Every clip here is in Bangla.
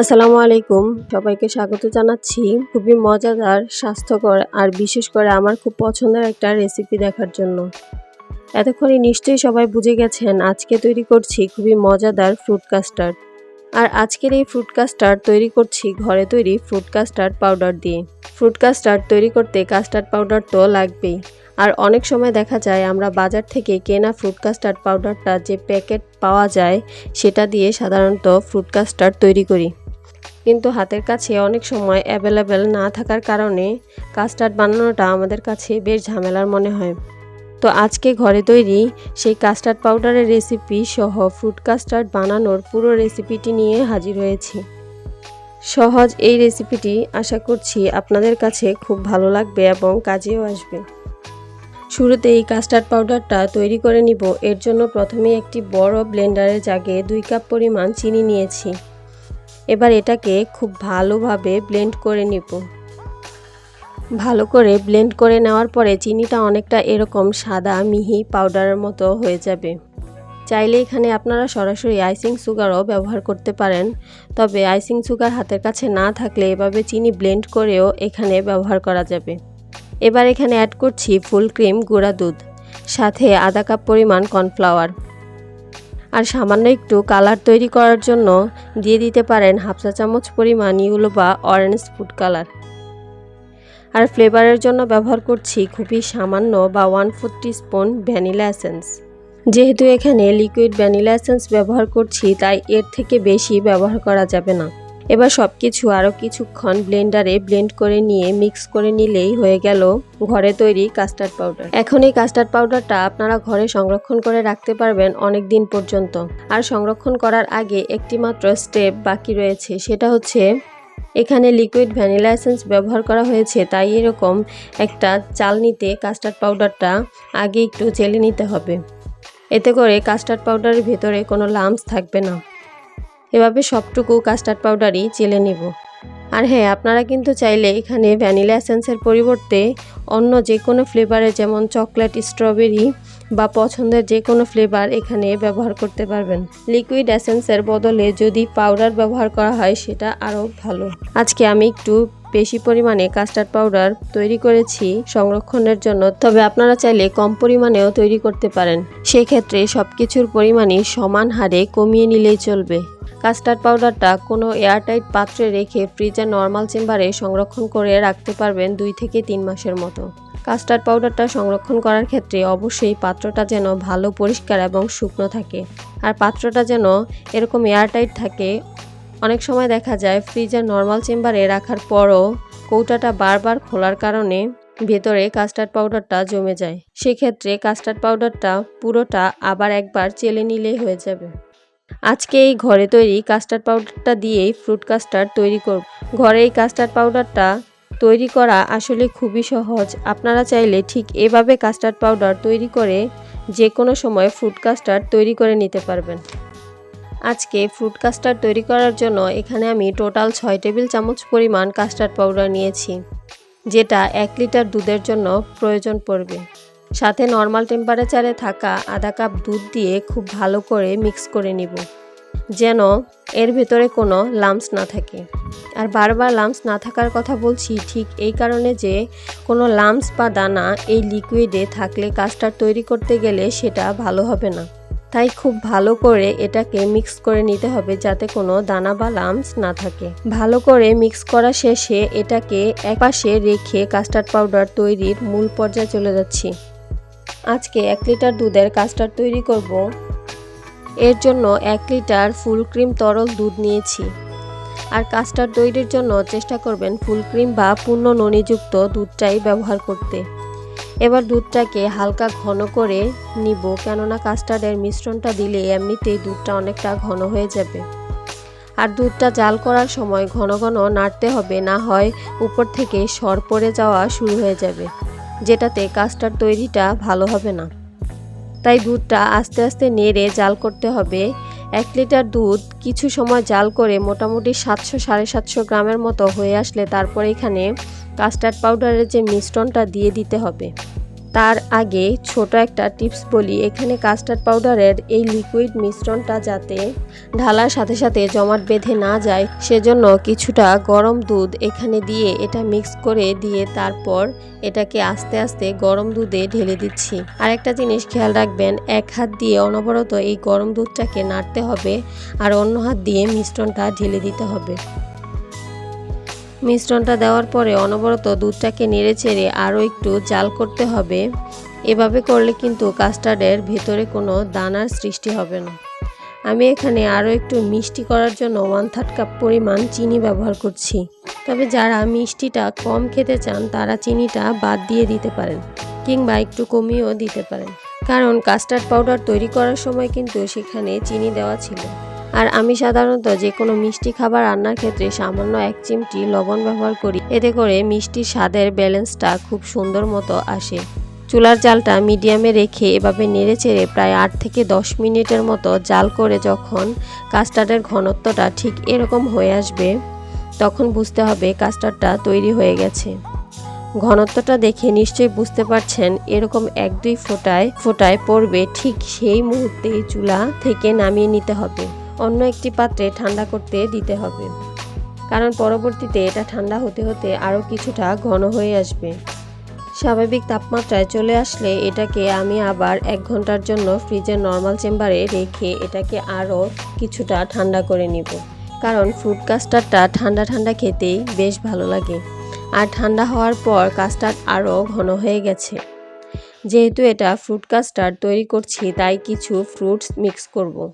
আসসালামু আলাইকুম। সবাইকে স্বাগত জানাচ্ছি। খুবই মজাদার, স্বাস্থ্যকর আর বিশেষ করে আমার খুব পছন্দের একটা রেসিপি দেখার জন্য। এতক্ষণে নিশ্চয়ই সবাই বুঝে গেছেন, আজকে তৈরি করছি খুবই মজাদার ফ্রুট কাস্টার্ড আর আজকের এই ফ্রুট কাস্টার্ড তৈরি করছি ঘরে তৈরি ফ্রুট কাস্টার্ড পাউডার দিয়ে। ফ্রুট কাস্টার্ড তৈরি করতে কাস্টার্ড পাউডার তো লাগবেই। আর অনেক সময় দেখা যায় আমরা বাজার থেকে কেনা ফ্রুট কাস্টার্ড পাউডারটা যে প্যাকেট পাওয়া যায়, সেটা দিয়ে সাধারণত ফ্রুট কাস্টার্ড তৈরি করি। কিন্তু হাতের কাছে অনেক সময় অ্যাভেলেবেল না থাকার কারণে কাস্টার্ড বানানোটা আমাদের কাছে বেশ ঝামেলার মনে হয়। তো আজকে ঘরে তৈরি সেই কাস্টার্ড পাউডারের রেসিপি সহ ফ্রুট কাস্টার্ড বানানোর পুরো রেসিপিটি নিয়ে হাজির হয়েছি। সহজ এই রেসিপিটি আশা করছি আপনাদের কাছে খুব ভালো লাগবে এবং কাজেও আসবে। শুরুতে এই কাস্টার্ড পাউডারটা তৈরি করে নিব। এর জন্য প্রথমে একটি বড় ব্লেন্ডারের জাগে দুই কাপ পরিমাণ চিনি নিয়েছি। এবার এটাকে খুব ভালোভাবে ব্লেন্ড করে নিব। ভালো করে ব্লেন্ড করে নেওয়ার পরে চিনিটা অনেকটা এরকম সাদা, মিহি পাউডারের মতো হয়ে যাবে। চাইলে এখানে আপনারা সরাসরি আইসিং সুগারও ব্যবহার করতে পারেন। তবে আইসিং সুগার হাতের কাছে না থাকলে এভাবে চিনি ব্লেন্ড করেও এখানে ব্যবহার করা যাবে। এবার এখানে অ্যাড করছি ফুল ক্রিম গুঁড়া দুধ, সাথে আধা কাপ পরিমাণ কর্নফ্লাওয়ার আর সামান্য একটু কালার তৈরি করার জন্য দিয়ে দিতে পারেন হাফ চা চামচ পরিমাণ ইউলো বা অরেঞ্জ ফুড কালার আর ফ্লেভারের জন্য ব্যবহার করছি খুবই সামান্য বা one four spoon vanilla essence যেহেতু এখানে লিকুইড ভ্যানিলা এসেন্স ব্যবহার করছি, তাই এর থেকে বেশি ব্যবহার করা যাবে না। এবার সব কিছু আরও কিছুক্ষণ ব্লেন্ডারে ব্লেন্ড করে নিয়ে মিক্স করে নিলেই হয়ে গেল ঘরে তৈরি কাস্টার্ড পাউডার। এখন এই কাস্টার্ড পাউডারটা আপনারা ঘরে সংরক্ষণ করে রাখতে পারবেন অনেক দিন পর্যন্ত। আর সংরক্ষণ করার আগে একটি মাত্র স্টেপ বাকি রয়েছে, সেটা হচ্ছে এখানে লিকুইড ভ্যানিলা এসেন্স ব্যবহার করা হয়েছে, তাই এরকম একটা চালনিতে কাস্টার্ড পাউডারটা আগে একটু চেলে নিতে হবে। এতে করে কাস্টার্ড পাউডারের ভেতরে কোনো লামস থাকবে না। এভাবে সবটুকু কাস্টার্ড পাউডারই চেলে নেব। আর হ্যাঁ আপনারা কিন্তু চাইলে এখানে ভ্যানিলা এসেন্সের পরিবর্তে অন্য যে কোনো ফ্লেভারের যেমন চকলেট স্ট্রবেরি বা পছন্দের যে কোনো ফ্লেভার এখানে ব্যবহার করতে পারবেন। লিকুইড এসেন্সের বদলে যদি পাউডার ব্যবহার করা হয়, সেটা আরও ভালো। আজকে আমি একটু বেশি পরিমাণে কাস্টার্ড পাউডার তৈরি করেছি সংরক্ষণের জন্য। তবে আপনারা চাইলে কম পরিমাণেও তৈরি করতে পারেন। সেক্ষেত্রে সব কিছুর পরিমাণই সমান হারে কমিয়ে নিলেই চলবে। কাস্টার্ড পাউডারটা কোনো এয়ারটাইট পাত্রে রেখে ফ্রিজে নর্মাল চেম্বারে সংরক্ষণ করে রাখতে পারবেন দুই থেকে তিন মাসের মতো। কাস্টার্ড পাউডারটা সংরক্ষণ করার ক্ষেত্রে অবশ্যই পাত্রটা যেন ভালো, পরিষ্কার এবং শুকনো থাকে। আর পাত্রটা যেন এরকম এয়ারটাইট থাকে, অনেক সময় দেখা যায় ফ্রিজের নর্মাল চেম্বারে রাখার পরও কৌটাটা বারবার খোলার কারণে ভেতরে কাস্টার্ড পাউডারটা জমে যায়। সেক্ষেত্রে কাস্টার্ড পাউডারটা পুরোটা আবার একবার চেলে নিলেই হয়ে যাবে। আজকে এই ঘরে তৈরি কাস্টার্ড পাউডারটা দিয়েই ফ্রুট কাস্টার্ড তৈরি করব। ঘরে এই কাস্টার্ড পাউডারটা তৈরি করা আসলে খুবই সহজ। আপনারা চাইলে ঠিক এভাবে কাস্টার্ড পাউডার তৈরি করে যে কোনো সময় ফ্রুট কাস্টার্ড তৈরি করে নিতে পারবেন। আজকে ফ্রুট কাস্টার্ড তৈরি করার জন্য এখানে আমি টোটাল ছয় টেবিল চামচ পরিমাণ কাস্টার্ড পাউডার নিয়েছি, যেটা এক লিটার দুধের জন্য প্রয়োজন পড়বে। সাথে নর্মাল টেম্পারেচারে থাকা আধা কাপ দুধ দিয়ে খুব ভালো করে মিক্স করে নিব, যেন এর ভেতরে কোনো লামস না থাকে। আর বারবার লামস না থাকার কথা বলছি ঠিক এই কারণে যে কোনো লামস বা দানা এই লিকুইডে থাকলে কাস্টার্ড তৈরি করতে গেলে সেটা ভালো হবে না। তাই খুব ভালো করে এটাকে মিক্স করে নিতে হবে যাতে কোনো দানা বা লামস না থাকে। ভালো করে মিক্স করা শেষে এটাকে একপাশে রেখে কাস্টার্ড পাউডার তৈরির মূল পর্যায়ে চলে যাচ্ছি। আজকে এক লিটার দুধের কাস্টার্ড তৈরি করব। এর জন্য এক লিটার ফুল ক্রিম তরল দুধ নিয়েছি। আর কাস্টার্ড তৈরির জন্য চেষ্টা করবেন ফুল ক্রিম বা পূর্ণ ননিযুক্ত দুধটাই ব্যবহার করতে। এবার দুধটাকে হালকা ঘন করে নিব, কেননা কাস্টার্ডের মিশ্রণটা দিলে এমনিতেই দুধটা অনেকটা ঘন হয়ে যাবে। আর দুধটা জাল করার সময় ঘন ঘন নাড়তে হবে, না হয় উপর থেকে সর পড়ে যাওয়া শুরু হয়ে যাবে। যেটাতে কাস্টার্ড তৈরিটা ভালো হবে না। তাই দুধটা আস্তে আস্তে নেড়ে জাল করতে হবে। এক লিটার দুধ কিছু সময় জাল করে মোটামুটি সাতশো সাড়ে সাতশো গ্রামের মতো হয়ে আসলে তারপর এখানে কাস্টার্ড পাউডারের যে মিশ্রণটা দিয়ে দিতে হবে। তার আগে ছোট একটা টিপস বলি, এখানে কাস্টার্ড পাউডারের এই লিকুইড মিশ্রণটা যাতে ঢালার সাথে সাথে জমাট বেঁধে না যায়, সেজন্য কিছুটা গরম দুধ এখানে দিয়ে এটা মিক্স করে দিয়ে তারপর এটাকে আস্তে আস্তে গরম দুধে ঢেলে দিচ্ছি। আর একটা জিনিস খেয়াল রাখবেন, এক হাত দিয়ে অনবরত এই গরম দুধটাকে নাড়তে হবে আর অন্য হাত দিয়ে মিশ্রণটা ঢেলে দিতে হবে। মিশ্রণটা দেওয়ার পরে অনবরত দুধটাকে নেড়ে চেড়ে আরও একটু জাল করতে হবে। এভাবে করলে কিন্তু কাস্টার্ডের ভেতরে কোনো দানার সৃষ্টি হবে না। আমি এখানে আরও একটু মিষ্টি করার জন্য ওয়ান থার্ড কাপ পরিমাণ চিনি ব্যবহার করছি। তবে যারা মিষ্টিটা কম খেতে চান, তারা চিনিটা বাদ দিয়ে দিতে পারেন কিংবা একটু কমিয়েও দিতে পারেন। কারণ কাস্টার্ড পাউডার তৈরি করার সময় কিন্তু সেখানে চিনি দেওয়া ছিল। আর আমি সাধারণত যে কোনো মিষ্টি খাবার রান্নার ক্ষেত্রে সামান্য এক চিমটি লবণ ব্যবহার করি। এতে করে মিষ্টির স্বাদের ব্যালেন্সটা খুব সুন্দর মতো আসে। চুলার জালটা মিডিয়ামে রেখে এভাবে নেড়ে চেড়ে প্রায় আট থেকে দশ মিনিটের মতো জাল করে যখন কাস্টার্ডের ঘনত্বটা ঠিক এরকম হয়ে আসবে, তখন বুঝতে হবে কাস্টার্ডটা তৈরি হয়ে গেছে। ঘনত্বটা দেখে নিশ্চয়ই বুঝতে পারছেন, এরকম এক দুই ফোটায় ফোটায় পড়বে ঠিক সেই মুহূর্তেই চুলা থেকে নামিয়ে নিতে হবে। অন্য একটি পাত্রে ঠান্ডা করতে দিতে হবে। কারণ পরবর্তীতে এটা ঠান্ডা হতে হতে আরও কিছুটা ঘন হয়ে আসবে। স্বাভাবিক তাপমাত্রায় চলে আসলে এটাকে আমি আবার এক ঘণ্টার জন্য ফ্রিজের নর্মাল চেম্বারে রেখে এটাকে আরও কিছুটা ঠান্ডা করে নিব। কারণ ফ্রুট কাস্টার্ডটা ঠান্ডা ঠান্ডা খেতেই বেশ ভালো লাগে। আর ঠান্ডা হওয়ার পর কাস্টার্ড আরও ঘন হয়ে গেছে। যেহেতু এটা ফ্রুট কাস্টার্ড তৈরি করছি, তাই কিছু ফ্রুটস মিক্স করব।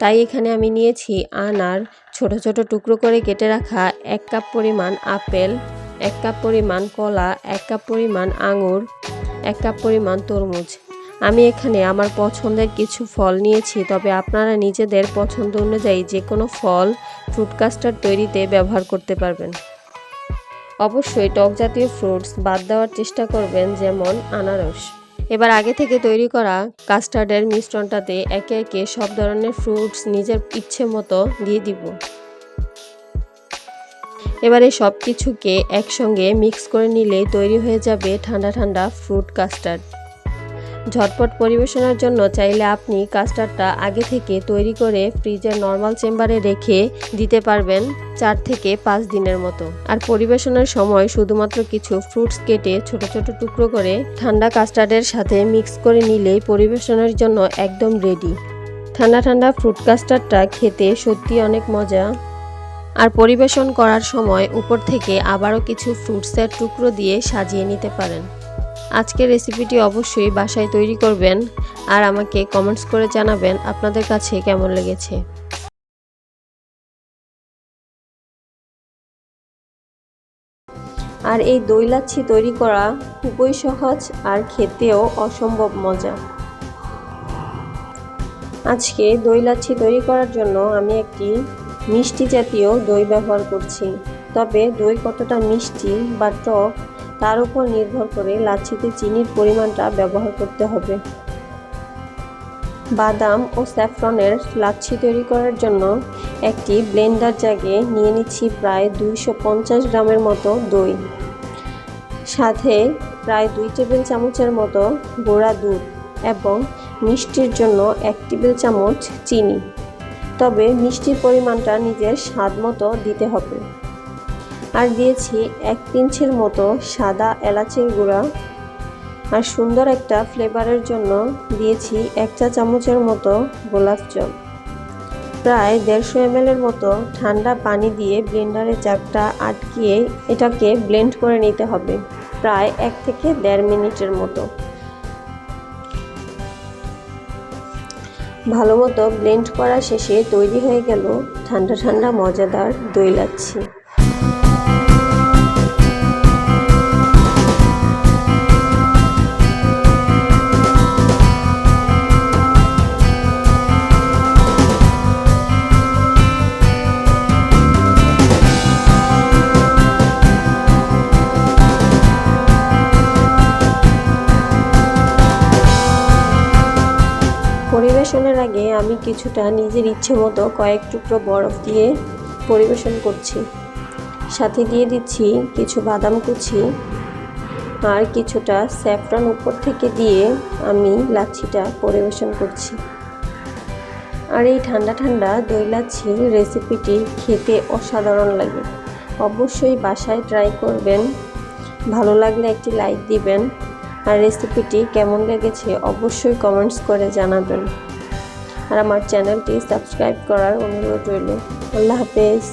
তাই এখানে আমি নিয়েছি আনার ছোট ছোট টুকরো করে কেটে রাখা এক কাপ পরিমাণ আপেল, এক কাপ পরিমাণ কলা, এক কাপ পরিমাণ আঙুর, এক কাপ পরিমাণ তরমুজ। আমি এখানে আমার পছন্দের কিছু ফল নিয়েছি, তবে আপনারা নিজেদের পছন্দ অনুযায়ী যে কোনো ফল ফ্রুট কাস্টার্ড তৈরিতে ব্যবহার করতে পারবেন। অবশ্যই টক জাতীয় ফ্রুটস বাদ দেওয়ার চেষ্টা করবেন, যেমন আনারস। এবার আগে থেকে তৈরি করা কাস্টার্ডের মিশ্রণটাতে একে একে সব ধরনের ফ্রুটস নিজের ইচ্ছে মতো দিয়ে দিব। এবারে সব কিছুকে একসঙ্গে মিক্স করে নিলে তৈরি হয়ে যাবে ঠান্ডা ঠান্ডা ফ্রুট কাস্টার্ড। ঝটপট পরিবেশনের জন্য চাইলে আপনি কাস্টার্ডটা আগে থেকে তৈরি করে ফ্রিজের নর্মাল চেম্বারে রেখে দিতে পারবেন চার থেকে পাঁচ দিনের মতো। আর পরিবেশনের সময় শুধুমাত্র কিছু ফ্রুটস কেটে ছোট ছোট টুকরো করে ঠান্ডা কাস্টার্ডের সাথে মিক্স করে নিলেই পরিবেশনের জন্য একদম রেডি। ঠান্ডা ঠান্ডা ফ্রুট কাস্টার্ডটা খেতে সত্যি অনেক মজা। আর পরিবেশন করার সময় উপর থেকে আবারও কিছু ফ্রুটসের টুকরো দিয়ে সাজিয়ে নিতে পারেন। আজকের রেসিপিটি অবশ্যই বাসায় তৈরি করবেন আর আমাকে কমেন্টস করে জানাবেন আপনাদের কাছে কেমন লেগেছে। আর এই দই লাচ্ছি তৈরি করা খুবই সহজ আর খেতেও অসম্ভব মজা। আজকে দই লাচ্ছি তৈরি করার জন্য আমি একটি মিষ্টি জাতীয় দই ব্যবহার করছি। তবে দই কতটা মিষ্টি বা টক তার উপর নির্ভর করে লাচ্ছিতে চিনির পরিমাণটা ব্যবহার করতে হবে। বাদাম ও স্যাফরনের লাচ্ছি তৈরি করার জন্য একটি ব্লেন্ডার জাগে নিয়ে নিচ্ছি প্রায় দুইশো পঞ্চাশ গ্রামের মতো দই। সাথে প্রায় দুই টেবিল চামচের মতো গোড়া দুধ এবং মিষ্টির জন্য এক টেবিল চামচ চিনি। তবে মিষ্টির পরিমাণটা নিজের স্বাদ মতো দিতে হবে। আর দিয়েছি এক পিঞ্চের মতো সাদা এলাচের গুঁড়া। আর সুন্দর একটা ফ্লেভারের জন্য দিয়েছি এক চা চামচের মতো গোলাপ জল। প্রায় দেড়শো এম এর মতো ঠান্ডা পানি দিয়ে ব্লেন্ডারে চাকটা আটকিয়ে এটাকে ব্লেন্ড করে নিতে হবে, প্রায় এক থেকে দেড় মিনিটের মতো। ভালো মতো ব্লেন্ড করা শেষে তৈরি হয়ে গেল ঠান্ডা ঠান্ডা মজাদার দই লাচ্ছি। কিছুটা নিজের ইচ্ছে মতো কয়েক টুকরো বরফ দিয়ে পরিবেশন করছি। সাথে দিয়ে দিচ্ছি কিছু বাদাম কুচি আর কিছুটা স্যাফরন উপর থেকে দিয়ে আমি লাচ্ছিটা পরিবেশন করছি। আর এই ঠান্ডা ঠান্ডা দই লাচ্ছি রেসিপিটি খেতে অসাধারণ লাগে। অবশ্যই বাসায় ট্রাই করবেন। ভালো লাগলে একটি লাইক দিবেন। আর রেসিপিটি কেমন লেগেছে অবশ্যই কমেন্টস করে জানাবেন। আর আমার চ্যানেলটি সাবস্ক্রাইব করার অনুরোধ রইল। আল্লাহ হাফেজ।